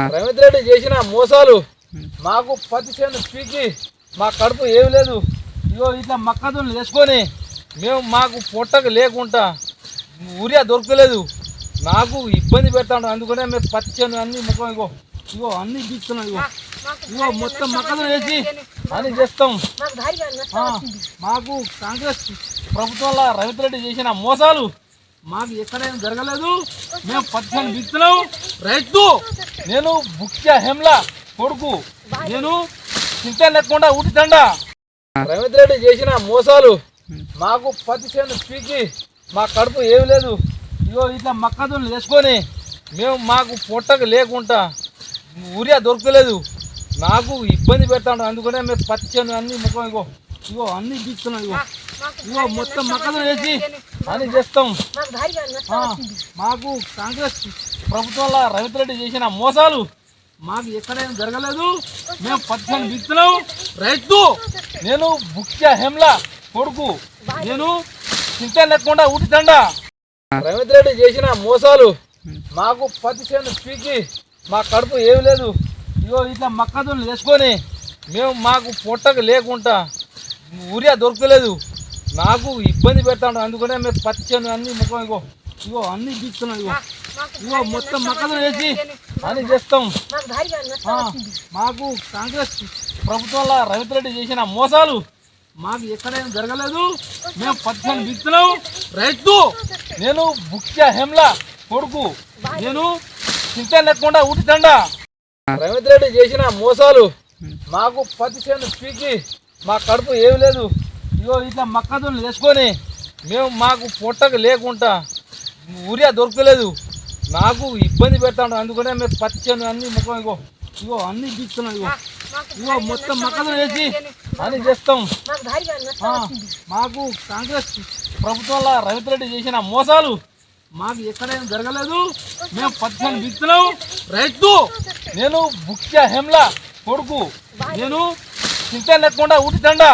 రవీంద్ర రెడ్డి చేసిన మోసాలు మాకు పత్తి చేను పీకి మా కడుపు ఏమి లేదు. ఇగో ఇట్లా మక్కదులు వేసుకొని మేము మాకు పొట్టకు లేకుండా ఊరియా దొరకలేదు నాకు ఇబ్బంది పెడతాడు అందుకనే మేము పత్తి చేను అన్ని ముఖం ఇగో ఇగో అన్ని తీస్తున్నాం ఇగో. ఇగో మొత్తం మక్కదులు వేసి అన్ని చేస్తాం. మాకు కాంగ్రెస్ ప్రభుత్వంలో రవీంద్ర రెడ్డి చేసిన మోసాలు మాకు ఎక్కడైనా జరగలేదు. మేము పచ్చని విత్తున్నాం రైతు నేను ముఖ్య హెమ్ల కొడుకు. నేను చింత లేకుండా ఊటితండా రవీంద్ర రెడ్డి చేసిన మోసాలు మాకు పత్తి చేను పీకి మా కడుపు ఏమి లేదు. ఇగో ఇట్లా మక్కదులు వేసుకొని మేము మాకు పొట్టకు లేకుండా ఊరియా దొరకలేదు. నాకు ఇబ్బంది పెడతాడు అందుకనే మేము పత్తి చేను అన్ని ముఖం ఇగో ఇగో అన్ని తీస్తున్నాం ఇగో. ఇగో మొత్తం మక్కలు వేసి అన్ని చేస్తాం. మాకు కాంగ్రెస్ ప్రభుత్వంలో రవీంద్ర రెడ్డి చేసిన మోసాలు మాకు ఎక్కడైనా జరగలేదు. మేము పచ్చని విత్తున్నాం రైతు నేను ముఖ్య హెమ్ల కొడుకు. నేను చింత లేకుండా ఊటితండా రవీంద్ర రెడ్డి చేసిన మోసాలు మాకు పత్తి చేను పీకి మా కడుపు ఏమి లేదు. ఇగో ఇట్లా మక్కదులు వేసుకొని మేము మాకు పొట్టకు లేకుండా ఊరియా దొరకలేదు నాకు ఇబ్బంది పెడతాడు. అందుకనే మేము పత్తి చేను అన్ని ముఖం ఇగో ఇగో అన్ని తీస్తున్నాం ఇగో. ఇగో మొత్తం మక్కదులు వేసి అన్ని చేస్తాం. మాకు కాంగ్రెస్ ప్రభుత్వంలో రవీంద్ర రెడ్డి చేసిన మోసాలు మాకు ఎక్కడైనా జరగలేదు. మేము పచ్చని విత్తున్నాం రైతు నేను ముఖ్య హెమ్ల కొడుకు. నేను చింత లేకుండా ఊటితండా రవీంద్ర రెడ్డి చేసిన మోసాలు మాకు పత్తి చేను పీకి మా కడుపు ఏమి లేదు. ఇగో ఇట్లా మక్కదులు తెచ్చుకొని మేము మాకు పొట్టకు లేకుండా ఊరియా దొరకలేదు. నాకు ఇబ్బంది పెడతాడు. అందుకనే మేము పత్తి చేను అన్ని ముఖం ఇగో ఇగో అన్ని తీస్తున్నాం ఇగో. ఇగో మొత్తం మక్కదులు వేసి అన్ని చేస్తాం. మాకు కాంగ్రెస్ ప్రభుత్వంలో రవిత్ రెడ్డి చేసిన మోసాలు మాకు ఎక్కడైనా జరగలేదు. మేము పచ్చని విత్తున్నాం రైతు నేను ముఖ్య హెమ్ల కొడుకు. నేను చింత లేకుండా ఊటితండా